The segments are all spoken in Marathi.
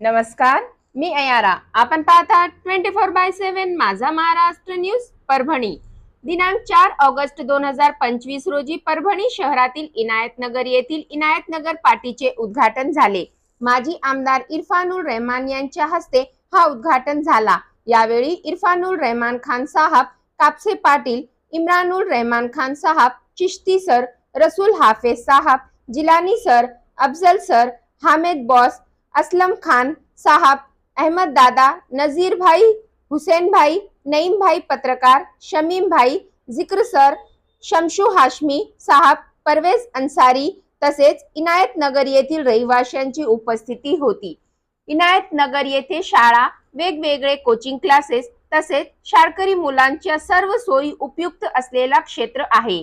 नमस्कार मी अयारा. आपण पाहता twenty four by seven Majha Maharashtra news Parbhani. दिनांक चार ऑगस्ट दोन हजार पंचवीस रोजी परभणी शहरातील इनायतनगर येथील इनायतनगर पाटीचे उद्घाटन झाले. माजी आमदार इरफानुल रहमान यांच्या हस्ते हा उद्घाटन झाला. यावेळी इरफानुल रहमान खान साहब कापसे पाटील इम्रानुल रहमान खान साहब चिश्ती सर रसूल हाफेज साहब Jilani sir Afzal sir Hamed boss Aslam Khan साहब अहमद दादा नजीर भाई हुसैन भाई नईम भाई पत्रकार शमीम भाई जिक्र सर शमशू हाशमी साहब परवेज अन्सारी तसेच इनायत नगर येथील रहिवाशांची उपस्थिती होती. इनायत नगर येथे शाळा वेगवेगळे कोचिंग क्लासेस तसेच शाळकरी मुलांच्या सर्व सोयी उपयुक्त असलेला क्षेत्र आहे.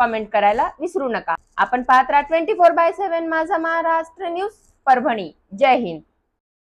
कमेंट करायला विसरू नका. आपण पाहत राहा twenty four by seven Majha Maharashtra news Parbhani. Jai Hind.